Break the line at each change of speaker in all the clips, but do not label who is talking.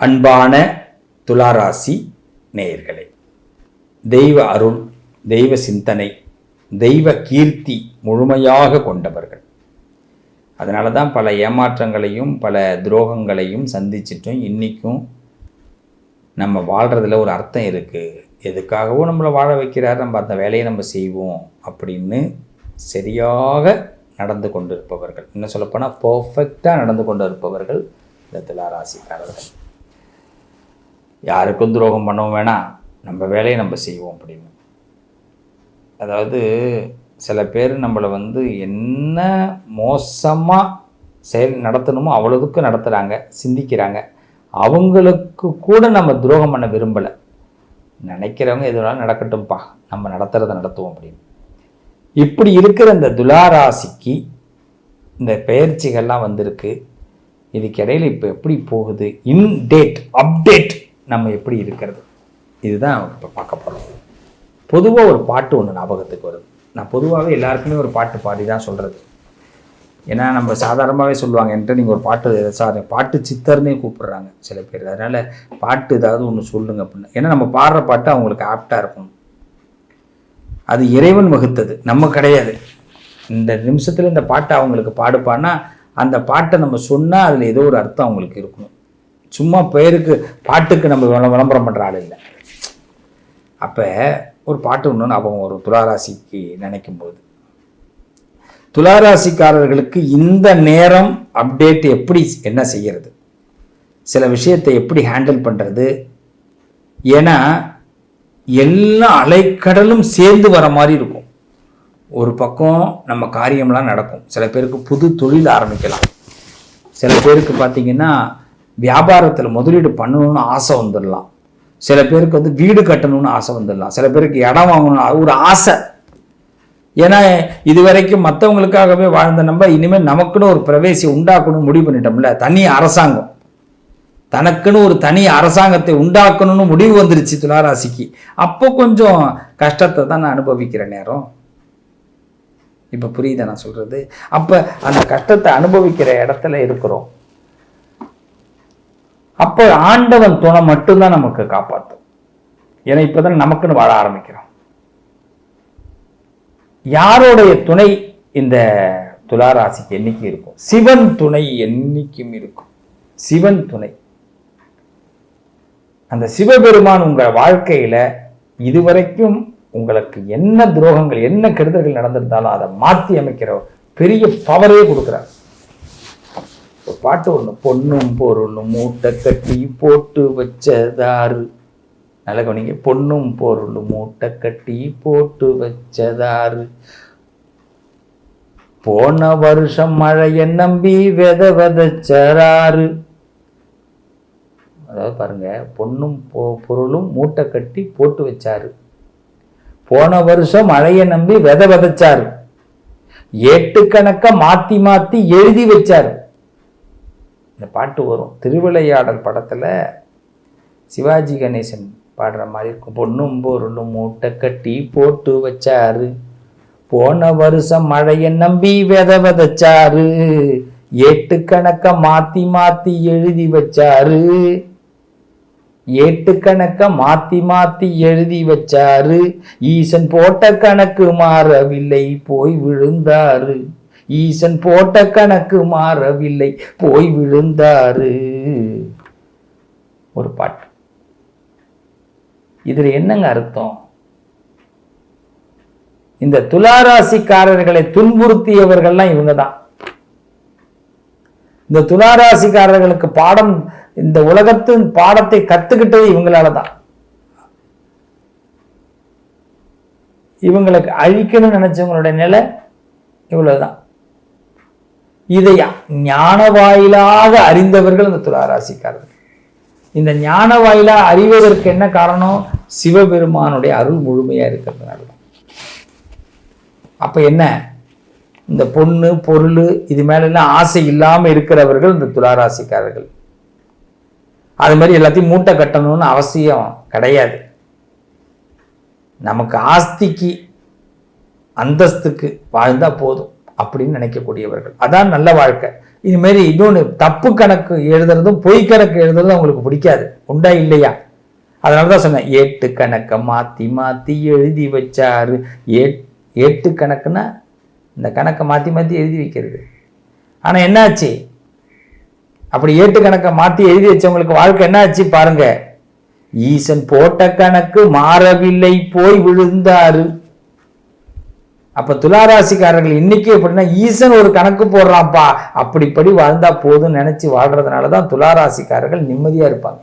அன்பான துளாராசி நேயர்களே தெய்வ அருள் தெய்வ சிந்தனை தெய்வ கீர்த்தி முழுமையாக கொண்டவர்கள். அதனால தான் பல ஏமாற்றங்களையும் பல துரோகங்களையும் சந்திச்சிட்டும் இன்றைக்கும் நம்ம வாழ்கிறதுல ஒரு அர்த்தம் இருக்குது எதுக்காகவோ நம்மளை வாழ வைக்கிறார் நம்ம அந்த வேலையை நம்ம செய்வோம் அப்படின்னு சரியாக நடந்து கொண்டு இருப்பவர்கள் இன்னும் சொல்லப்போனால் பர்ஃபெக்டாக நடந்து கொண்டு இருப்பவர்கள் இந்த துளாராசிக்காரர்கள். யாருக்கும் துரோகம் பண்ணவும் வேணாம் நம்ம வேலையை நம்ம செய்வோம் அப்படின்னு. அதாவது சில பேர் நம்மளை வந்து என்ன மோசமாக செயல் நடத்தணுமோ அவ்வளோதுக்கு நடத்துகிறாங்க சிந்திக்கிறாங்க. அவங்களுக்கு கூட நம்ம துரோகம் பண்ண விரும்பலை. நினைக்கிறவங்க எது வேணாலும் நடக்கட்டும்ப்பா நம்ம நடத்துகிறத நடத்துவோம் அப்படின்னு. இப்படி இருக்கிற இந்த துலாராசிக்கு இந்த பெயர்ச்சிகள்லாம் வந்திருக்கு. இதுக்கிடையில் இப்போ எப்படி போகுது? In date update. நம்ம எப்படி இருக்கிறது? இதுதான் இப்போ பார்க்க போகிறோம் பொதுவாக ஒரு பாட்டு ஒன்று ஞாபகத்துக்கு வருது. நான் பொதுவாகவே எல்லாருக்குமே ஒரு பாட்டு பாடி தான் சொல்கிறது ஏன்னா நம்ம சாதாரணமாகவே சொல்லுவாங்க என்கிட்ட நீங்கள் ஒரு பாட்டு சாரி பாட்டு சித்தர்னே கூப்பிடுறாங்க சில பேர். அதனால் பாட்டு ஏதாவது ஒன்று சொல்லுங்க அப்படின்னு. ஏன்னா நம்ம பாடுற பாட்டு அவங்களுக்கு ஆப்டாக இருக்கும் அது இறைவன் வகுத்தது. நம்ம கிடையாது. இந்த நிமிஷத்தில் இந்த பாட்டை அவங்களுக்கு பாடுப்பான்னா அந்த பாட்டை நம்ம சொன்னால் அதில் ஏதோ ஒரு அர்த்தம் அவங்களுக்கு இருக்கணும். சும்மா பெயருக்கு பாட்டுக்கு நம்ம விளம்பரம் பண்ணுற ஆள் இல்லை. அப்போ ஒரு பாட்டு ஒன்று ஞாபகம் ஒரு துளாராசிக்கு நினைக்கும் போது துளாராசிக்காரர்களுக்கு இந்த நேரம் அப்டேட் எப்படி என்ன செய்கிறது சில விஷயத்தை எப்படி ஹேண்டில் பண்ணுறது ஏன்னா எல்லா அலைக்கடலும் சேர்ந்து வர மாதிரி இருக்கும். ஒரு பக்கம் நம்ம காரியம்லாம் நடக்கும். சில பேருக்கு புது தொழில் ஆரம்பிக்கலாம். சில பேருக்கு பார்த்திங்கன்னா வியாபாரத்தில் முதலீடு பண்ணணும்னு ஆசை வந்துடலாம். சில பேருக்கு வந்து வீடு கட்டணும்னு ஆசை வந்துடலாம். சில பேருக்கு இடம் வாங்கணும்னு ஒரு ஆசை. ஏன்னா இது வரைக்கும் மற்றவங்களுக்காகவே வாழ்ந்த நம்ம இனிமேல் நமக்குன்னு ஒரு பிரவேசி உண்டாக்கணும்னு முடிவு பண்ணிட்டோம்ல. தனி அரசாங்கம். தனக்குன்னு ஒரு தனி அரசாங்கத்தை உண்டாக்கணும்னு முடிவு வந்துருச்சு துளாராசிக்கு. அப்போ கொஞ்சம் கஷ்டத்தை தான் நான் அனுபவிக்கிற நேரம். இப்போ புரியுதா நான் சொல்கிறது அப்போ அந்த கஷ்டத்தை அனுபவிக்கிற இடத்துல இருக்கிறோம். அப்போ ஆண்டவன் துணை மட்டும்தான் நமக்கு காப்பாற்றும் ஏன்னா இப்போதான் நமக்குன்னு வாழ ஆரம்பிக்கிறோம். யாருடைய துணை இந்த துளாராசிக்கு என்றைக்கும் இருக்கும்? சிவன் துணை என்னைக்கும் இருக்கும். சிவன் துணை. அந்த சிவபெருமான் உங்க வாழ்க்கையில இதுவரைக்கும் உங்களுக்கு என்ன துரோகங்கள் என்ன கெடுதல்கள் நடந்திருந்தாலும் அதை மாற்றி அமைக்கிற பெரிய பவரே கொடுக்குறார். பாட்டு ஒன்று பொண்ணும் பொருளும் மூட்டை கட்டி போட்டு வச்சதாரு நல்ல கவனிங்க பொண்ணும் பொருளும் மூட்டை கட்டி போட்டு வச்சதாரு போன வருஷம் மழையை நம்பி வித விதைச்சராரு அதாவது பாருங்க பொண்ணும் பொ- பொருளும் மூட்டை கட்டி போட்டு வச்சாரு போன வருஷம் மழையை நம்பி வித விதைச்சாரு ஏட்டுக்கணக்க மாற்றி மாற்றி எழுதி வச்சாரு இந்த பாட்டு வரும். திருவிளையாடல் படத்தில் சிவாஜி கணேசன் பாடுற மாதிரி இருக்கும். பொண்ணும் பொருளும் மூட்டை கட்டி போட்டு வச்சாரு. போன வருஷம் மழையை நம்பி வித விதைச்சாரு. ஏட்டுக்கணக்க மாத்தி மாத்தி எழுதி வச்சாரு. ஏட்டுக்கணக்க மாத்தி மாத்தி எழுதி வச்சாரு. ஈசன் போட்ட கணக்கு மாறவில்லை போய் விழுந்தாரு. ஈசன் போட்ட கணக்கு மாறவில்லை. போய் விழுந்தாரு. ஒரு பாட்டு. இதுல என்னங்க அர்த்தம்? இந்த துளாராசிக்காரர்களை துன்புறுத்தியவர்கள்லாம் இவங்க தான் இந்த துளாராசிக்காரர்களுக்கு பாடம் இந்த உலகத்தின் பாடத்தை கத்துக்கிட்டது இவங்களால தான் இவங்களுக்கு அழிக்கணும்னு நினைச்சவங்களுடைய நிலை இவ்வளவுதான். இதை ஞான வாயிலாக அறிந்தவர்கள் இந்த துளாராசிக்காரர்கள். இந்த ஞான வாயிலாக அறிவதற்கு என்ன காரணம்? சிவபெருமானுடைய அருள் முழுமையாக இருக்கிறதுனால தான். என்ன? இந்த பொண்ணு பொருள் இது மேலெல்லாம் ஆசை இல்லாமல் இருக்கிறவர்கள் இந்த துளாராசிக்காரர்கள். அது மாதிரி எல்லாத்தையும் மூட்டை கட்டணும்னு அவசியம் கிடையாது. நமக்கு ஆஸ்திக்கு அந்தஸ்துக்கு வாழ்ந்தால் போதும். அப்படின்னு நினைக்கக்கூடியவர்கள். அதான் நல்ல வாழ்க்கை. இதுமாரி இன்னொன்று தப்பு கணக்கு எழுதுறதும் பொய் கணக்கு எழுதுறதும் அவங்களுக்கு பிடிக்காது. உண்டா இல்லையா? அதனால தான் சொன்னேன் ஏட்டு கணக்கை மாற்றி மாற்றி எழுதி வச்சாரு. ஏ ஏட்டு கணக்குன்னா இந்த கணக்கை மாற்றி மாற்றி எழுதி வைக்கிறது. ஆனால் என்னாச்சு? அப்படி ஏட்டு கணக்கை மாற்றி எழுதி வச்சவங்களுக்கு வாழ்க்கை என்னாச்சு பாருங்க. ஈசன் போட்ட கணக்கு மாறவில்லை போய் விழுந்தாரு. அப்போ துளாராசிக்காரர்கள் இன்னைக்கு எப்படின்னா ஈசன் ஒரு கணக்கு போடுறான்ப்பா. அப்படிப்படி வாழ்ந்தா போதும்னு நினச்சி வாழ்கிறதுனால தான் துளாராசிக்காரர்கள் நிம்மதியாக இருப்பாங்க.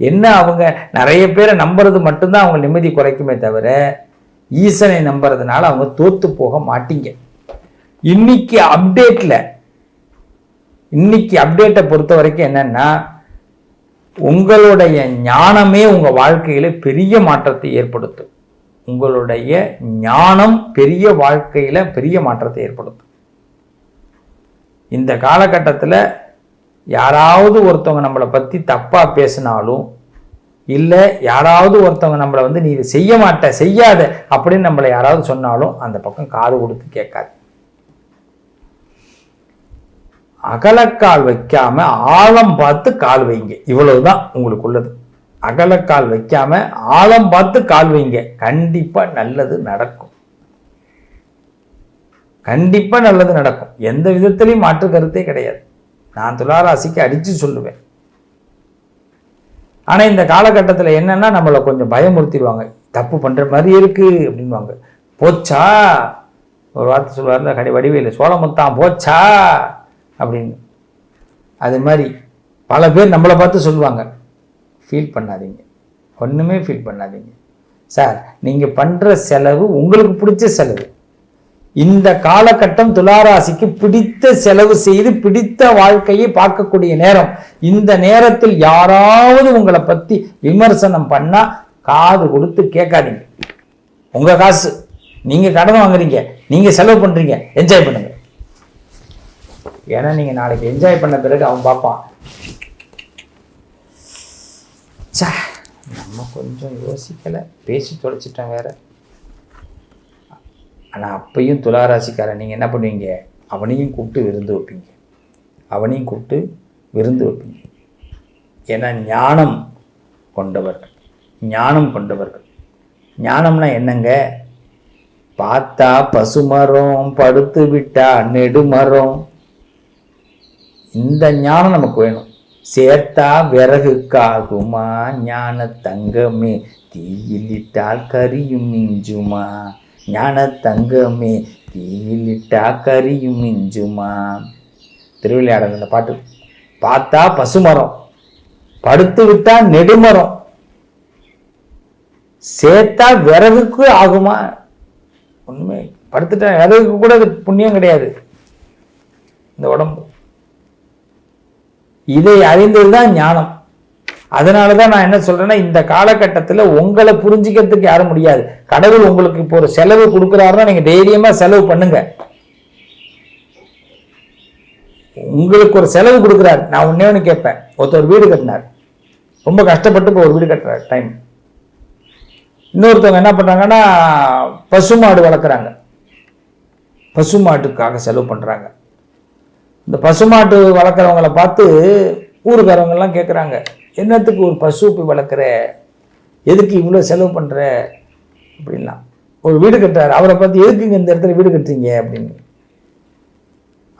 என்ன அவங்க நிறைய பேரை நம்புறது மட்டும்தான் அவங்க நிம்மதி குறைக்குமே தவிர ஈசனை நம்புறதுனால அவங்க தோத்து போக மாட்டீங்க. இன்னைக்கு அப்டேட்டில் இன்னைக்கு அப்டேட்டை பொறுத்த வரைக்கும் என்னன்னா உங்களுடைய ஞானமே உங்கள் வாழ்க்கையில் பெரிய மாற்றத்தை ஏற்படுத்தும். உங்களுடைய ஞானம் பெரிய வாழ்க்கையில பெரிய மாற்றத்தை ஏற்படுத்தும். இந்த காலகட்டத்தில் யாராவது ஒருத்தவங்க நம்மளை பற்றி தப்பாக பேசினாலும் இல்லை யாராவது ஒருத்தவங்க நம்மளை வந்து நீ இதை செய்ய மாட்ட செய்யாத அப்படின்னு நம்மளை யாராவது சொன்னாலும் அந்த பக்கம் காது கொடுத்து கேட்காது. அகலக்கால் வைக்காம ஆழம் பார்த்து கால் வைங்க. இவ்வளவுதான் உங்களுக்கு உள்ளது அகலக்கால் வைக்காம ஆழம் பார்த்து கால் வைங்க. கண்டிப்பா நல்லது நடக்கும். கண்டிப்பா நல்லது நடக்கும். எந்த விதத்திலையும் மாற்று கருத்தே கிடையாது. நான் துளாராசிக்கு அடிச்சு சொல்லுவேன். ஆனா இந்த காலகட்டத்தில் என்னன்னா நம்மளை கொஞ்சம் பயமுறுத்திடுவாங்க. தப்பு பண்ற மாதிரி இருக்கு அப்படின்வாங்க. போச்சா? ஒரு வார்த்தை சொல்லுவார்ல கடை வடிவேலு சோழமுத்தான் போச்சா? அப்படின்னு. அது மாதிரி பல பேர் நம்மளை பார்த்து சொல்லுவாங்க. ஃபீல் பண்ணாதீங்க. ஒன்றுமே ஃபீல் பண்ணாதீங்க. சார் நீங்கள் பண்ணுற செலவு உங்களுக்கு பிடிச்ச செலவு. இந்த காலகட்டம் துளாராசிக்கு பிடித்த செலவு செய்து பிடித்த வாழ்க்கையை பார்க்கக்கூடிய நேரம். இந்த நேரத்தில் யாராவது உங்களை பற்றி விமர்சனம் பண்ணால் காது கொடுத்து கேட்காதீங்க. உங்கள் காசு. நீங்கள் கடன் வாங்குறீங்க. நீங்கள் செலவு பண்ணுறீங்க என்ஜாய் பண்ணுங்க. ஏன்னா நீங்கள் நாளைக்கு என்ஜாய் பண்ண பிறகு அவன் பார்ப்பான். சா நம்ம கொஞ்சம் யோசிக்கலை. பேசி தொலைச்சிட்டோம் வேற. ஆனால் அப்பையும் துளாராசிக்காரன். நீங்கள் என்ன பண்ணுவீங்க? அவனையும் கூப்பிட்டு விருந்து வைப்பீங்க. அவனையும் கூப்பிட்டு விருந்து வைப்பீங்க. ஏன்னா ஞானம் கொண்டவர்கள். ஞானம் கொண்டவர்கள். ஞானம்னா என்னங்க? பார்த்தா பசுமரம் படுத்து விட்டா நெடுமரம். இந்த ஞானம் நமக்கு வேணும். சேர்த்தா விறகுக்காகுமா? ஞான தங்கமே தீயிலிட்டால் கரியும் மிஞ்சுமா? ஞான தங்கமே தீயிலிட்டா கரியும் மிஞ்சுமா? திருவிளையாடல் இந்த பாட்டு பார்த்தா பசுமரம். படுத்து விட்டா நெடுமரம். சேர்த்தா விறகுக்கு ஆகுமா? உண்மை படுத்துட்டா விறகுக்கு கூட அது புண்ணியம் கிடையாது. இந்த உடம்பு. இதை அறிந்ததுதான் ஞானம். அதனால தான் நான் என்ன சொல்றேன்னா இந்த காலகட்டத்தில் உங்களை புரிஞ்சுக்கிறதுக்கு யாரும் முடியாது. கடவுள் உங்களுக்கு இப்போ ஒரு செலவு கொடுக்குறாருன்னா நீங்க தைரியமா செலவு பண்ணுங்க. உங்களுக்கு ஒரு செலவு கொடுக்குறாரு. நான் ஒன்னே ஒன்று கேட்பேன். ஒருத்தர் வீடு கட்டினார். ரொம்ப கஷ்டப்பட்டு இப்போ ஒரு வீடு கட்டுறாரு டைம் இன்னொருத்தவங்க என்ன பண்றாங்கன்னா பசுமாடு வளர்க்குறாங்க. பசுமாட்டுக்காக செலவு பண்றாங்க. இந்த பசுமாட்டு வளர்க்குறவங்கள பார்த்து ஊருக்காரவங்கெல்லாம் கேட்குறாங்க என்னத்துக்கு ஒரு பசு போய் வளர்க்குற? எதுக்கு இவ்வளோ செலவு பண்ணுற அப்படின்லாம் ஒரு வீடு கட்டுறாரு அவரை பார்த்து எதுக்குங்க இந்த இடத்துல வீடு கட்டுறீங்க? அப்படின்னு.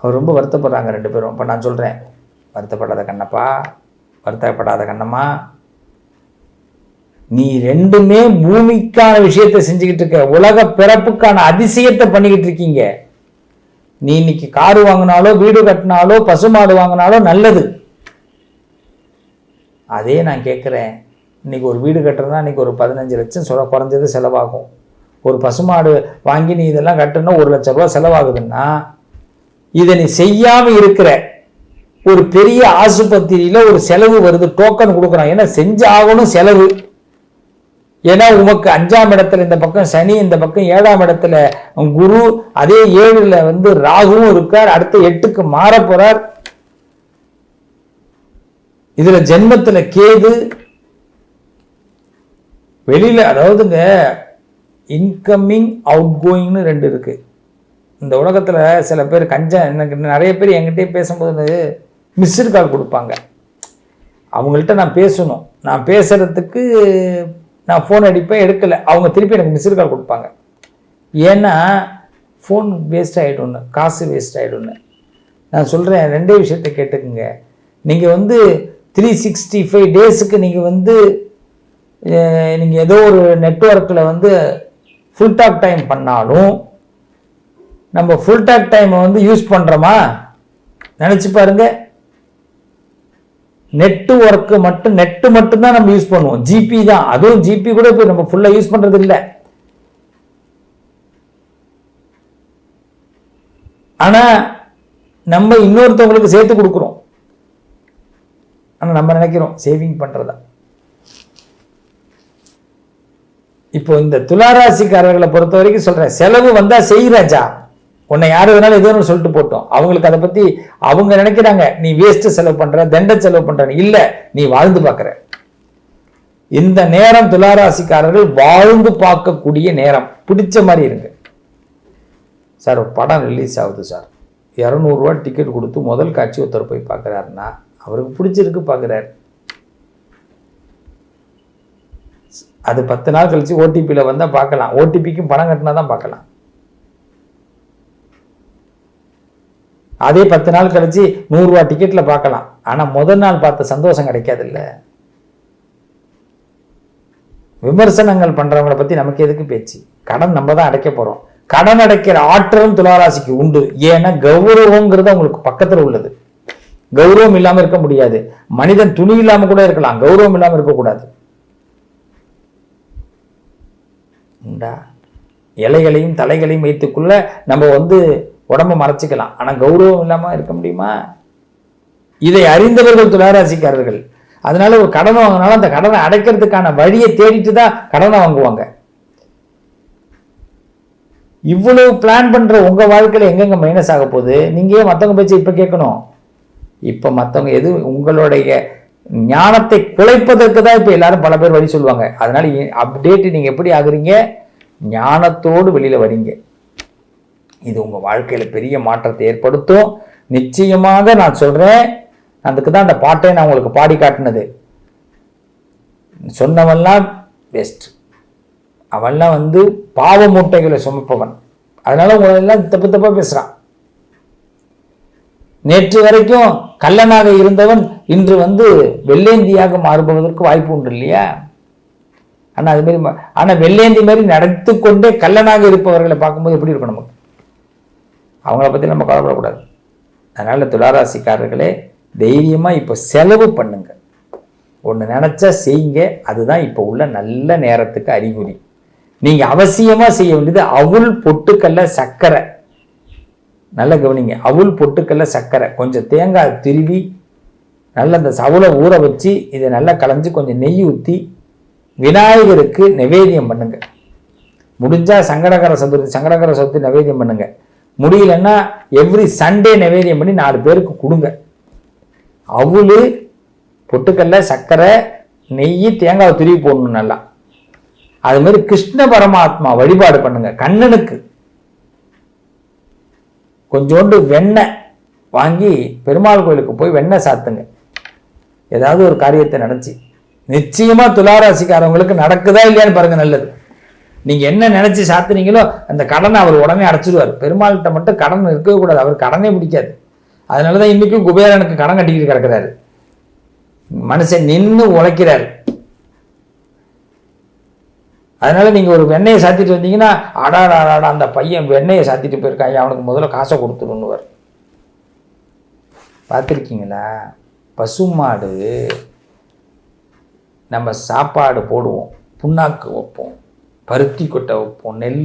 அவர் ரொம்ப வருத்தப்படுறாங்க ரெண்டு பேரும். இப்போ நான் சொல்கிறேன் வருத்தப்படாத கண்ணப்பா வருத்தப்படாத கண்ணம்மா நீ ரெண்டுமே பூமிக்கான விஷயத்தை செஞ்சுக்கிட்டு இருக்க உலக பிறப்புக்கான அதிசயத்தை பண்ணிக்கிட்டு இருக்கீங்க. நீ இன்னைக்கு காரு வாங்கினாலோ வீடு கட்டினாலோ பசுமாடு வாங்கினாலோ நல்லது. அதே நான் கேட்குறேன் இன்னைக்கு ஒரு வீடு கட்டுறதுனா இன்னைக்கு ஒரு பதினஞ்சு லட்சம் சொல்ல குறைஞ்சது செலவாகும். ஒரு பசுமாடு வாங்கி நீ இதெல்லாம் கட்டணும் ஒரு லட்ச ரூபா செலவாகுதுன்னா இதை நீ செய்யாமல் இருக்கிற ஒரு பெரிய ஆஸ்பத்திரியில் ஒரு செலவு வருது டோக்கன் கொடுக்குறான். ஏன்னா செஞ்சு ஆகணும் செலவு. ஏன்னா உமக்கு அஞ்சாம் இடத்துல இந்த பக்கம் சனி இந்த பக்கம் ஏழாம் இடத்துல குரு அதே ஏழுல வந்து ராகுவும் இருக்கார். அடுத்த எட்டுக்கு மாற போறார். இதுல ஜென்மத்துல கேது வெளியில அதாவதுங்க இன்கமிங் அவுட் கோயிங்னு ரெண்டு இருக்கு. இந்த உலகத்தில் சில பேர் கஞ்சம் எனக்கு நிறைய பேர் என்கிட்டயே பேசும்போது மிஸ்டு கால் கொடுப்பாங்க. அவங்கள்ட்ட நான் பேசணும். நான் பேசுகிறதுக்கு நான் ஃபோன் அடிப்பேன் எடுக்கலை. அவங்க திருப்பி எனக்கு மிஸ்டு கால் கொடுப்பாங்க. ஏன்னா ஃபோன் வேஸ்ட் ஆகிடும்னு காசு வேஸ்ட் ஆகிடும்னு நான் சொல்கிறேன் ரெண்டே விஷயத்தை கேட்டுக்குங்க. நீங்கள் வந்து த்ரீ சிக்ஸ்டி ஃபைவ் டேஸுக்கு நீங்கள் வந்து நீங்கள் ஏதோ ஒரு நெட்ஒர்க்கில் வந்து ஃபுல் டாக் டைம் பண்ணாலும் நம்ம ஃபுல் டாக் டைமை வந்து யூஸ் பண்ணுறோமா நினச்சி பாருங்கள் நெட்டு ஒர்க்கு மட்டும் நெட்டு மட்டும்தான் நம்ம யூஸ் பண்ணுவோம். ஜிபி தான். அதுவும் ஜிபி கூட இப்போ நம்ம ஃபுல்லாக யூஸ் பண்ணுறது இல்லை. ஆனால் நம்ம இன்னொருத்தவங்களுக்கு சேர்த்து கொடுக்குறோம். ஆனால் நம்ம நினைக்கிறோம் சேவிங் பண்ணுறதா இப்போ இந்த துளாராசிக்காரர்களை பொறுத்த வரைக்கும் சொல்கிறேன் செலவு வந்தால் செய்கிறாஜா உன்னை யார் வேணாலும் எதோ ஒன்று சொல்லிட்டு போட்டோம். அவங்களுக்கு அதை பற்றி அவங்க நினைக்கிறாங்க. நீ வேஸ்ட்டு செலவு பண்ணுற தண்ட செலவு பண்ணுறன்னு இல்லை நீ வாழ்ந்து பார்க்குற. இந்த நேரம் துளாராசிக்காரர்கள் வாழ்ந்து பார்க்கக்கூடிய நேரம். பிடிச்ச மாதிரி இருங்க. சார் ஒரு படம் ரிலீஸ் ஆகுது சார். இரநூறுவா டிக்கெட் கொடுத்து முதல் காட்சி ஒருத்தர் போய் பார்க்குறாருன்னா அவருக்கு பிடிச்சிருக்கு பார்க்குறாரு. அது பத்து நாள் கழித்து ஓடிபியில் வந்தால் பார்க்கலாம். ஓடிபிக்கும் பணம் கட்டினா தான் பார்க்கலாம். அதே பத்து நாள் கழிச்சு நூறுரூவா டிக்கெட்டில் பார்க்கலாம். ஆனால் முதல் நாள் பார்த்த சந்தோஷம் கிடைக்காதுல்ல. விமர்சனங்கள் பண்ணுறவங்கள பற்றி நமக்கு எதுக்கு பேச்சு? கடன் நம்ம தான் அடைக்க போகிறோம் கடன் அடைக்கிற ஆற்றலும் துளாராசிக்கு உண்டு. ஏன்னா கௌரவங்கிறது அவங்களுக்கு பக்கத்தில் உள்ளது. கௌரவம் இல்லாமல் இருக்க முடியாது. மனிதன் துணி இல்லாமல் கூட இருக்கலாம். கௌரவம் இல்லாமல் இருக்கக்கூடாது உண்டா? இலைகளையும் தலைகளையும் வைத்துக்குள்ள நம்ம வந்து உடம்ப மறைச்சிக்கலாம். ஆனால் கௌரவம் இல்லாமல் இருக்க முடியுமா? இதை அறிந்தவர்கள் துளாராசிக்காரர்கள். அதனால ஒரு கடனை வாங்கினாலும் அந்த கடனை அடைக்கிறதுக்கான வழியை தேடிட்டு தான் கடனை வாங்குவாங்க. இவ்வளவு பிளான் பண்ற உங்க வாழ்க்கையில எங்கெங்க மைனஸ் ஆக போகுது? நீங்கள் ஏன் மற்றவங்க பேச்சு இப்ப கேட்கணும்? இப்ப மற்றவங்க எது உங்களுடைய ஞானத்தை குலைப்பதற்கு தான் இப்ப எல்லாரும் பல பேர் வழி சொல்லுவாங்க. அதனால அப்டேட் நீங்க எப்படி ஆகுறீங்க? ஞானத்தோடு வெளியில வரீங்க இது உங்கள் வாழ்க்கையில் பெரிய மாற்றத்தை ஏற்படுத்தும். நிச்சயமாக நான் சொல்கிறேன் அதுக்கு தான் அந்த பாட்டை நான் உங்களுக்கு பாடி காட்டினது. சொன்னவன்லாம் பெஸ்ட் அவன்லாம் வந்து பாவ மூட்டைகளை சுமப்பவன். அதனால உங்களெல்லாம் தப்பு தப்பாக பேசுகிறான் நேற்று வரைக்கும் கல்லனாக இருந்தவன் இன்று வந்து வெள்ளேந்தியாக மாறுபவதற்கு வாய்ப்பு உண்டு இல்லையா? ஆனால் அது மாதிரி ஆனால் வெள்ளேந்தி மாதிரி நடத்து கொண்டே கல்லனாக இருப்பவர்களை பார்க்கும்போது எப்படி இருக்கும் நமக்கு? அவங்கள பற்றி நம்ம கவலைப்படக்கூடாது. அதனால் துளாராசிக்காரர்களே தைரியமாக இப்போ செலவு பண்ணுங்க. ஒன்று நினச்சா செய்யுங்க. அதுதான் இப்போ உள்ள நல்ல நேரத்துக்கு அறிகுறி. நீங்கள் அவசியமாக செய்ய வேண்டியது அவுள் பொட்டுக்கல்ல சர்க்கரை நல்லா கவனிங்க. அவுள் பொட்டுக்கல்ல சர்க்கரை கொஞ்சம் தேங்காய் திருவி நல்ல அந்த சவுளை ஊற வச்சு இதை நல்லா கலைஞ்சி கொஞ்சம் நெய் ஊற்றி விநாயகருக்கு நிவேதியம் பண்ணுங்கள் முடிஞ்சால் சங்கடகர சதுர்த்தி சங்கடகர சதுர்த்தி நிவேதியம் பண்ணுங்கள் முடியலன்னா எவ்ரி சண்டே நிவேதியம் பண்ணி நாலு பேருக்கு கொடுங்க. அவுள் பொட்டுக்கல்ல சர்க்கரை நெய் தேங்காய் துருவி போடணும் நல்லா. அது மாதிரி கிருஷ்ண பரமாத்மா வழிபாடு பண்ணுங்க கண்ணனுக்கு. கொஞ்சோண்டு வெண்ணெய் வாங்கி பெருமாள் கோயிலுக்கு போய் வெண்ணெய் சாத்துங்க. ஏதாவது ஒரு காரியத்தை நினச்சி நிச்சயமா துளாராசிக்காரவங்களுக்கு நடக்குதா இல்லையான்னு பாருங்க நல்லது. நீங்கள் என்ன நினச்சி சாத்துனீங்களோ அந்த கடனை அவர் உடனே அடைச்சிடுவார் பெருமாள்கிட்ட மட்டும் கடன் இருக்கவே கூடாது. அவர் கடனே பிடிக்காது. அதனால தான் இன்னைக்கும் குபேரனுக்கு கடன் கட்டிக்கிட்டு கிடக்கிறாரு. மனுஷன் நின்று உழைக்கிறாரு. அதனால் நீங்கள் ஒரு வெண்ணெயை சாத்திட்டு வந்தீங்கன்னா அடாட அடாடா அந்த பையன் வெண்ணெயை சாத்திட்டு போயிருக்காங்க அவனுக்கு முதல்ல காசை கொடுத்துருன்னுவர் பார்த்துருக்கீங்களா? பசுமாடு நம்ம சாப்பாடு போடுவோம். புண்ணாக்கு வைப்போம். பருத்தி கொட்டை வைப்போம் நெல்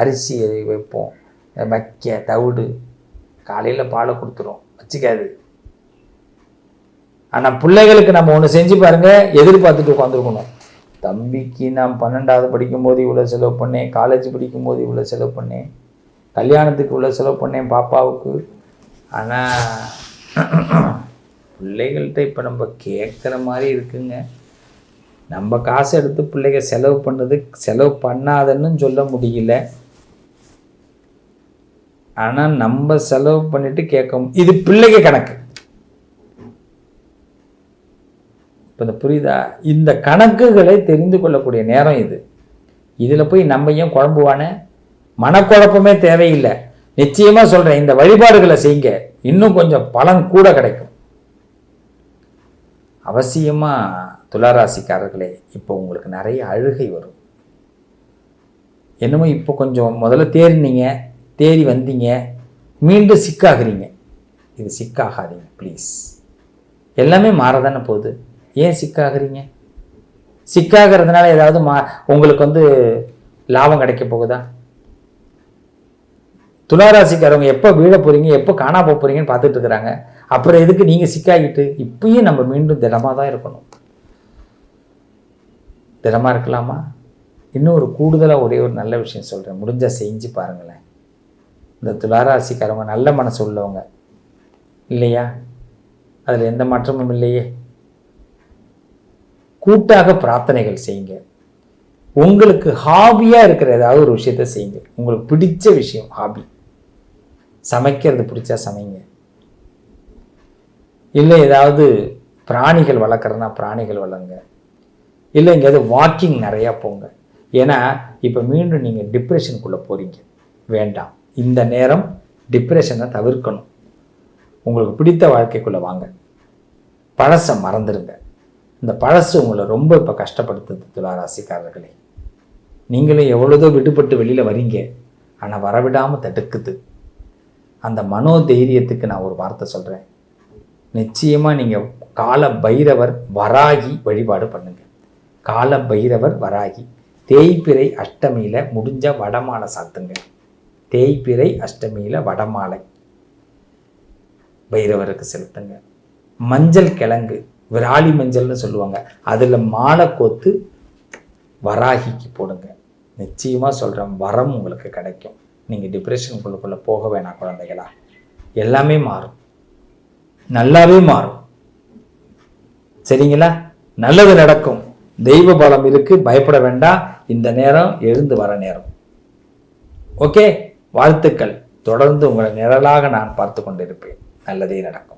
அரிசி வைப்போம். வைக்க தவிடு காலையில் பாலை கொடுத்துரும். வச்சுக்காது. ஆனால் பிள்ளைகளுக்கு நம்ம ஒன்று செஞ்சு பாருங்கள் எதிர்பார்த்துட்டு உட்காந்துருக்கணும் தம்பிக்கு நான் பன்னெண்டாவது படிக்கும்போது இவ்வளோ செலவு பண்ணேன் காலேஜ் படிக்கும்போது இவ்வளோ செலவு பண்ணேன் கல்யாணத்துக்கு இவ்வளோ செலவு பண்ணேன் பாப்பாவுக்கு. ஆனால் பிள்ளைகள்கிட்ட இப்போ நம்ம கேட்குற மாதிரி இருக்குங்க. நம்ம காசு எடுத்து பிள்ளைங்க செலவு பண்ணது செலவு பண்ணாதன்னு சொல்ல முடியல. ஆனால் நம்ம செலவு பண்ணிட்டு கேட்க இது பிள்ளைங்க கணக்கு. இப்போ இந்த புரியுதா? இந்த கணக்குகளை தெரிந்து கொள்ளக்கூடிய நேரம் இது. இதில் போய் நம்ம ஏன் குழம்புவானே மனக்குழப்பமே தேவையில்லை. நிச்சயமாக சொல்கிறேன் இந்த வழிபாடுகளை செய்யுங்க. இன்னும் கொஞ்சம் பலன் கூட கிடைக்கும். அவசியமாக துளாராசிக்காரர்களே இப்போ உங்களுக்கு நிறைய அழுகை வரும். என்னமோ இப்போ கொஞ்சம் முதல்ல தேறினீங்க தேறி வந்தீங்க மீண்டும் சிக்காகிறீங்க. இது சிக்காகாதீங்க ப்ளீஸ் எல்லாமே மாறதானே போகுது. ஏன் சிக்காகிறீங்க? சிக்காகிறதுனால ஏதாவது மா உங்களுக்கு வந்து லாபம் கிடைக்க போகுதா? துளாராசிக்காரவங்க எப்போ வீழ போகிறீங்க எப்போ காணா போக போகிறீங்கன்னு பார்த்துட்டு இருக்கிறாங்க. அப்புறம் எதுக்கு நீங்கள் சிக்காகிட்டு? இப்பயும் நம்ம மீண்டும் திடமாக தான் இருக்கணும். திடமாக இருக்கலாமா? இன்னும் ஒரு கூடுதலாக ஒரே ஒரு நல்ல விஷயம் சொல்கிறேன் முடிஞ்சால் செஞ்சு பாருங்களேன். இந்த துளாராசிக்காரவங்க நல்ல மனசு உள்ளவங்க. இல்லையா? அதில் எந்த மாற்றமும் இல்லையே. கூட்டாக பிரார்த்தனைகள் செய்யுங்க. உங்களுக்கு ஹாபியாக இருக்கிற ஏதாவது ஒரு விஷயத்த செய்யுங்க. உங்களுக்கு பிடிச்ச விஷயம் ஹாபி சமைக்கிறது பிடிச்சா சமைங்க. இல்லை ஏதாவது பிராணிகள் வளர்க்குறதுனா பிராணிகள் வளருங்க. இல்லை எங்கேயாவது வாக்கிங் நிறையா போங்க. ஏன்னா இப்போ மீண்டும் நீங்கள் டிப்ரெஷனுக்குள்ளே போகிறீங்க வேண்டாம். இந்த நேரம் டிப்ரெஷனை தவிர்க்கணும். உங்களுக்கு பிடித்த வாழ்க்கைக்குள்ளே வாங்க. பழசை மறந்துடுங்க இந்த பழசு உங்களை ரொம்ப இப்போ கஷ்டப்படுத்துது துளாராசிக்காரர்களே நீங்களும் எவ்வளோதோ விடுபட்டு வெளியில் வரீங்க. ஆனால் வரவிடாமல் தடுக்குது. அந்த மனோ தைரியத்துக்கு நான் ஒரு வார்த்தை சொல்கிறேன் நிச்சயமாக நீங்கள் கால பைரவர் வராகி வழிபாடு பண்ணுங்கள் கால பைரவர் வராகி தேய்பிறை அஷ்டமியில் முடிஞ்ச வடமாலை சாத்துங்க. தேய்பிறை அஷ்டமியில் வடமாலை பைரவருக்கு செலுத்துங்க. மஞ்சள் கிழங்கு விராலி மஞ்சள்னு சொல்லுவாங்க. அதில் மாலை கோத்து வராகிக்கு போடுங்க. நிச்சயமாக சொல்கிறேன் வரம் உங்களுக்கு கிடைக்கும். நீங்கள் டிப்ரெஷனுக்குள்ளக்குள்ளே போக வேணாம் குழந்தைகளா. எல்லாமே மாறும். நல்லாவே மாறும். சரிங்களா? நல்லது நடக்கும். தெய்வ பலம் இருக்கு பயப்பட வேண்டாம் இந்த நேரம் எழுந்து வர நேரம். ஓகே வாழ்த்துக்கள். தொடர்ந்து உங்களை நிழலாக நான் பார்த்து கொண்டிருப்பேன். நல்லதே நடக்கும்.